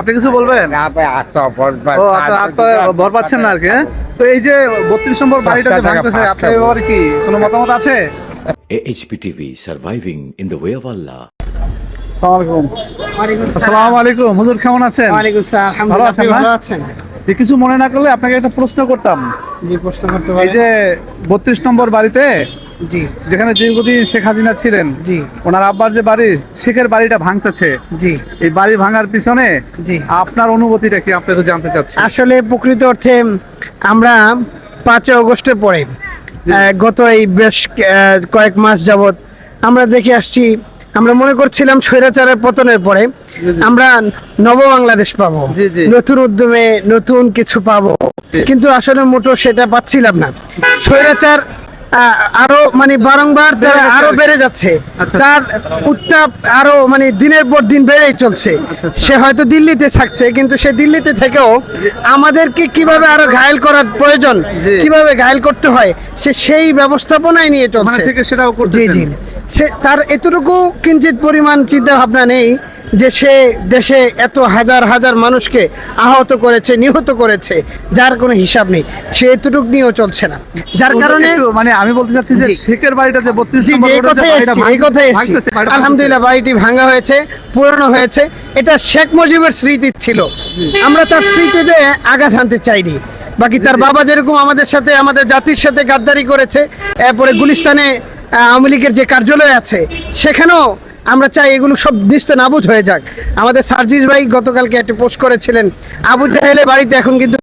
আপনি কিছু বলবেন? না ভাই আত্মা ভর পাচ্ছেন না আর কি হ্যাঁ? তো এই যে বত্রিশ নম্বর বাড়িটা যে ভাঙতেছে আপনার ব্যাপারে কি কোনো মতামত আছে? AHPTV surviving in the way of Allah. আসসালামু আলাইকুম। হুজুর কেমন আছেন? ওয়ালাইকুম আসসালাম ভালো আছেন ভালো আছেন? যে কিছু মনে না করলে আপনাকে একটা প্রশ্ন করতাম। জি প্রশ্ন করতে এই যে বত্রিশ নম্বর বাড়িতে জি। যেখানে দীর্ঘদিন শেখ হাসিনা ছিলেন জি। ওনার আব্বার যে বাড়ি শেখের বাড়িটা ভাঙতেছে। জি। এই বাড়ি ভাঙার পিছনে জি। আপনার অনুভূতিটা কি? আপনি তো জানতে চাচ্ছি আসলে প্রকৃত অর্থে আমরা পাঁচই অগস্টের পরে গত এই বেশ কয়েক মাস যাবত আমরা দেখে আসছি আমরা মনে করছিলাম স্বৈরাচারের পতনের পরে। আমরা নব বাংলাদেশ পাবো। নতুন উদ্যমে নতুন কিছু পাবো। কিন্তু আসলে মোটো সেটা পাচ্ছিলাম না। স্বৈরাচার আরও মানে বারংবার তারা আরও বেড়ে যাচ্ছে। আচ্ছা। তার উত্তাপ আরও মানে দিনের পর দিন বেড়েই চলছে। আচ্ছা। সে হয়তো দিল্লিতে থাকছে কিন্তু সে দিল্লিতে থেকেও আমাদেরকে কীভাবে আরও ঘায়েল করার প্রয়োজন কীভাবে ঘায়েল করতে হয় সে সেই ব্যবস্থাপনায় নিয়ে মানে চলছে। থেকে সেটাও জি জি। সে তার এতটুকু কিঞ্চিত পরিমাণ চিন্তা ভাবনা নেই যে সে দেশে এত হাজার হাজার মানুষকে আহত করেছে নিহত করেছে যার কোনো হিসাব নেই। সে এতটুকু নিয়েও চলছে না। যার কারণে মানে আমি বলতে চাচ্ছি যে শেখের বাড়িটা যে বত্রিশ আলহামদুলিল্লাহ বাড়িটি ভাঙা হয়েছে পুরানো হয়েছে। এটা শেখ মুজিবের স্মৃতি ছিল। আমরা তার স্মৃতিতে আঘাত হানতে চাইনি। বাকি তার বাবা যেরকম আমাদের সাথে আমাদের জাতির সাথে গাদ্দারি করেছে এরপরে গুলিস্তানে আওয়ামী লীগের যে কার্যালয় আছে সেখানেও আমরা চাই এগুলো সব নিস্তে নাবুদ হয়ে যাক। আমাদের সার্জিস ভাই গতকালকে একটা পোস্ট করেছিলেন আবু জাহেলের বাড়িতে এখন কিন্তু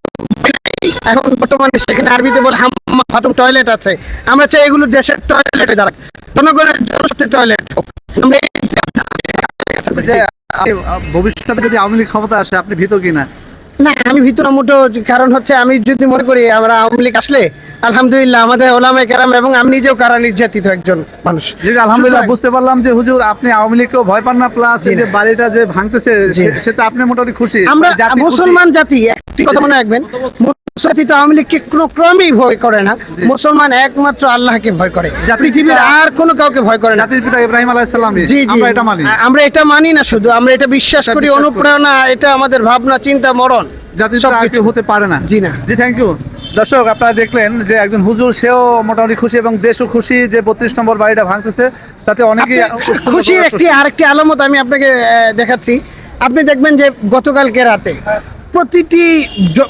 এখন বর্তমানে সেখানে আরবিতে বলে হাম্মা ফাতুম টয়লেট আছে। আমরা চাই এগুলো দেশের টয়লেটে দাঁড়াক। জনগণের জনস্বার্থের টয়লেট ভবিষ্যতে যদি আওয়ামী লীগ ক্ষমতা আসে আপনি ভীত কিনা? না আমি ভিতরে মোটো কারণ হচ্ছে আমি যদি মনে করি আমরা আওয়ামী লীগ আসলে আলহামদুলিল্লাহ আমাদের ওলামে কেরাম এবং আমি নিজেও কারা নির্যাতিত একজন মানুষ। আলহামদুলিল্লাহ বুঝতে পারলাম যে হুজুর আপনি আওয়ামী লীগকেও ভয় পান না প্লাস যে বাড়িটা যে ভাঙতেছে। সেটা আপনি মোটামুটি খুশি আমরা মুসলমান জাতি একটি কথা মনে রাখবেন মুসলমান আওয়ামী লীগকে কোনো ক্রমেই ভয় করে না। মুসলমান একমাত্র আল্লাহকে ভয় করে। পৃথিবীর আর কোনো কাউকে ভয় করে না। পিতা ইব্রাহিম আলাইসাল্লাম জি জি। আমরা এটা মানি। আমরা এটা মানি না শুধু আমরা এটা বিশ্বাস করি অনুপ্রেরণা এটা আমাদের ভাবনা চিন্তা মরণ। জাতির কিছু। হতে পারে না। জি না। জি থ্যাংক ইউ দর্শক আপনারা দেখলেন যে একজন হুজুর সেও মোটামুটি খুশি এবং দেশও খুশি যে বত্রিশ নম্বর বাড়িটা ভাঙতেছে। তাতে অনেকেই খুশির একটি আরেকটি আলামত আমি আপনাকে দেখাচ্ছি। আপনি দেখবেন যে গতকালকে রাতে প্রতিটি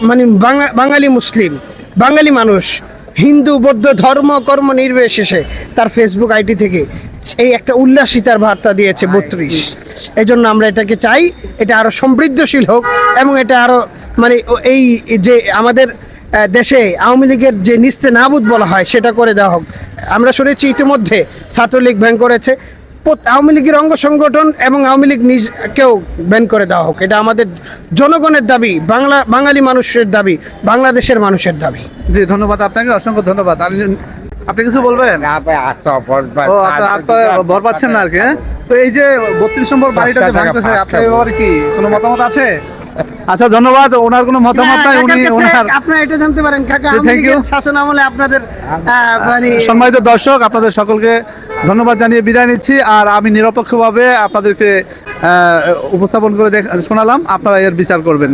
মানে বাঙা- বাঙালি মুসলিম বাঙালি মানুষ হিন্দু বৌদ্ধ ধর্ম কর্ম নির্বিশেষে তার ফেসবুক আইডি থেকে এই একটা উল্লাসিতার বার্তা দিয়েছে বত্রিশ। এই জন্য আমরা এটাকে চাই এটা আরও সমৃদ্ধশীল হোক এবং এটা আরও মানে এই যে আমাদের দেশে আওয়ামী লীগের যে নিস্তে নাবুদ বলা হয় সেটা করে দেওয়া হোক। আমরা শুনেছি ইতিমধ্যে ছাত্রলীগ ব্যান করেছে। আওয়ামী লীগের অঙ্গ সংগঠন এবং আওয়ামী লীগ নিজকেও ব্যান করে দেওয়া হোক। এটা আমাদের জনগণের দাবি বাংলা বাঙালি মানুষের দাবি বাংলাদেশের মানুষের দাবি। জি ধন্যবাদ আপনাকে অসংখ্য ধন্যবাদ। আমি আপনি কিছু বলবেন? ভর পাচ্ছেন না আর কি হ্যাঁ? তো এই যে বত্রিশ নম্বর বাড়িটা ভাঙতেছে আপনার কি কোনো মতামত আছে? আচ্ছা ধন্যবাদ। ওনার কোনো মতামত নাই উনি ওনার আপনারা এটা জানতে পারেন। কাকা আমি শাসন আমলে আপনাদের মানে সম্মানিত দর্শক আপনাদের সকলকে ধন্যবাদ জানিয়ে বিদায় নিচ্ছি। আর আমি নিরপেক্ষভাবে আপনাদেরকে উপস্থাপন করে শোনালাম। আপনারা এর বিচার করবেন।